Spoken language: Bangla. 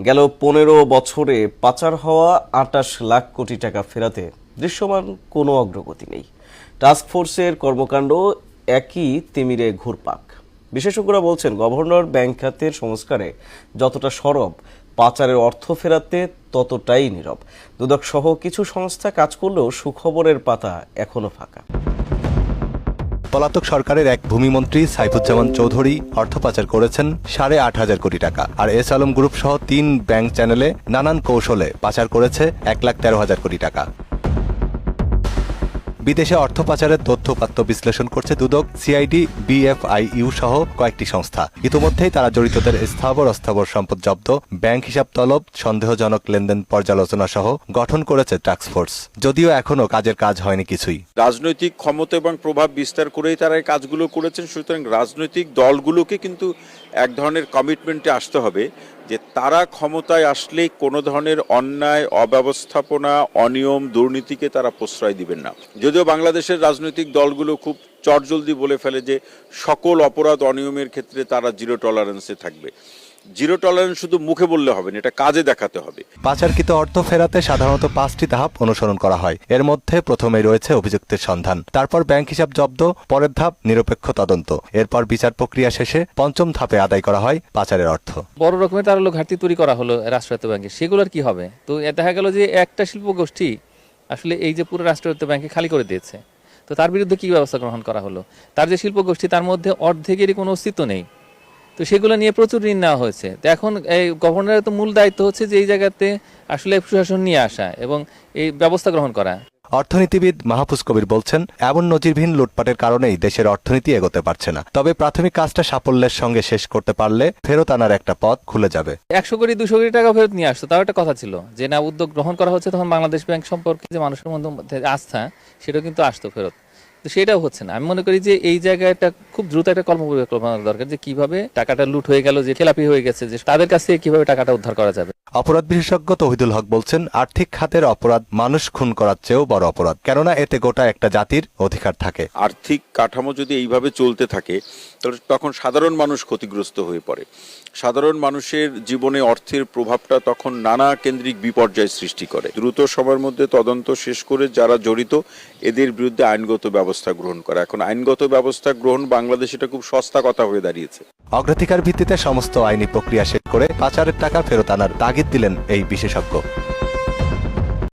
গেল পনেরো বছরে পাচার হওয়া আটাশ লাখ কোটি টাকা ফেরাতে দৃশ্যমান কোনো অগ্রগতি নেই। টাস্ক ফোর্সের কর্মকাণ্ড একই তিমিরে ঘুরপাক। বিশেষজ্ঞরা বলছেন, গভর্নর ব্যাংক খাতের সংস্কারে যতটা সরব, পাচারের অর্থ ফেরাতে ততটাই নীরব। দুদক সহ কিছু সংস্থা কাজ করলেও সুখবরের পাতা এখনও ফাঁকা। পলাতক সরকারের এক ভূমিমন্ত্রী সাইফুজ্জামান চৌধুরী অর্থ পাচার করেছেন সাড়ে আট হাজার কোটি টাকা। আর এস আলম গ্রুপ সহ তিন ব্যাংক চ্যানেলে নানান কৌশলে পাচার করেছে এক লাখ তেরো হাজার কোটি টাকা। বিদেশে অর্থ পাচারের তথ্য উপাত্ত বিশ্লেষণ করছে দুদক সিআইডি বিএফআইইউ সহ কয়েকটি সংস্থা। ইতিমধ্যেই তারা জড়িতদের স্থাবর অস্থাবর সম্পদ জব্দ, ব্যাংক হিসাব তলব, সন্দেহজনক লেনদেন পর্যালোচনা সহ গঠন করেছে টাস্কফোর্স যদিও এখনও কাজের কাজ হয়নি কিছুই। রাজনৈতিক ক্ষমতা এবং প্রভাব বিস্তার করেই তারা এই কাজগুলো করেছেন, সুতরাং রাজনৈতিক দলগুলোকে কিন্তু এক ধরনের কমিটমেন্টে আসতে হবে যে তারা ক্ষমতায় আসলে কোনো ধরনের অন্যায়, অব্যবস্থাপনা, অনিয়ম, দুর্নীতিকে তারা প্রশ্রয় দিবেন না। যদিও বাংলাদেশের রাজনৈতিক দলগুলো খুব চটজলদি বলে ফেলে যে সকল অপরাধ অনিয়মের ক্ষেত্রে তারা জিরো টলারেন্সে থাকবে। জিরো টলারেন্স শুধু মুখে বললে হবে না এটা কাজে দেখাতে হবে। পাচারকৃত অর্থ ফেরাতে সাধারণত পাঁচটি ধাপ অনুসরণ করা হয়। এর মধ্যে প্রথমেই রয়েছে অভিযুক্তের সন্ধান তারপর ব্যাংক হিসাব জব্দ পরের ধাপ নিরপেক্ষ তদন্ত। এরপর বিচার প্রক্রিয়া শেষে পঞ্চম ধাপে আদায় করা হয় পাচারের অর্থ। বড় রকমের তার হলো ঘাটতি তৈরি করা হলো রাষ্ট্রায়ত্ত ব্যাংকে। সেগুলোর কি হবে? তো এ দেখা গেল যে একটা শিল্প গোষ্ঠী আসলে এই যে পুরো রাষ্ট্রায়ত্ত ব্যাংকে খালি করে দিয়েছে। তো তার বিরুদ্ধে কি ব্যবস্থা গ্রহণ করা হলো? তার যে শিল্প গোষ্ঠী তার মধ্যে অর্ধেকেরই কোনো অস্তিত্ব নেই। তো সেগুলো নিয়ে প্রচুর ঋণ নেওয়া হয়েছে। তো এখন এই গভর্নরের তো মূল দায়িত্ব হচ্ছে যে এই জায়গাতে আসলে প্রশাসন নিয়ে আসা এবং এই ব্যবস্থা গ্রহণ করা। অর্থনীতিবিদ মাহফুজ কবির বলছেন এমন নজিরবিহীন লুটপাটের কারণেই দেশের অর্থনীতি এগোতে পারছে না। তবে প্রাথমিক কাজটা সাফল্যের সঙ্গে শেষ করতে পারলে ফেরত আনার একটা পথ খুলে যাবে। একশো কোটি দুশো কোটি টাকা ফেরত নিয়ে আসতো তাও একটা কথা ছিল যে না উদ্যোগ গ্রহণ করা হচ্ছে তখন বাংলাদেশ ব্যাংক সম্পর্কে যে মানুষের মধ্যে আস্থা সেটা কিন্তু আসতো ফেরত। তো সেটাও হচ্ছে না। আমি মনে করি যে এই জায়গাটা খুব দ্রুত একটা কর্ম পরিকল্পনা দরকার যে কীভাবে টাকাটা লুট হয়ে গেল যে খেলাপি হয়ে গেছে যে তাদের কাছ থেকে কীভাবে টাকাটা উদ্ধার করা যাবে। অপরাধ বিশেষজ্ঞ তহিদুল হক বলছেন আর্থিক খাতের অপরাধ মানুষ খুন করার চেয়েও বড় অপরাধ কেননা এতে গোটা একটা জাতির অধিকার থাকে। আর্থিক কাঠামো যদি এইভাবে চলতে থাকে তাহলে তখন সাধারণ মানুষ ক্ষতিগ্রস্ত হয়ে পড়ে। সাধারণ মানুষের জীবনে অর্থের প্রভাবটা তখন নানা কেন্দ্রিক বিপর্যয় সৃষ্টি করে। দ্রুত সময়ের মধ্যে তদন্ত শেষ করে যারা জড়িত এদের বিরুদ্ধে আইনগত ব্যবস্থা গ্রহণ করা। এখন আইনগত ব্যবস্থা গ্রহণ বাংলাদেশ এটা খুব সস্তা কথা হয়ে দাঁড়িয়েছে। অগ্রাধিকার ভিত্তিতে সমস্ত আইনি প্রক্রিয়া শেষ করে পাচারের টাকা ফেরত আনার তাগিদ দিলেন এই বিশেষজ্ঞ।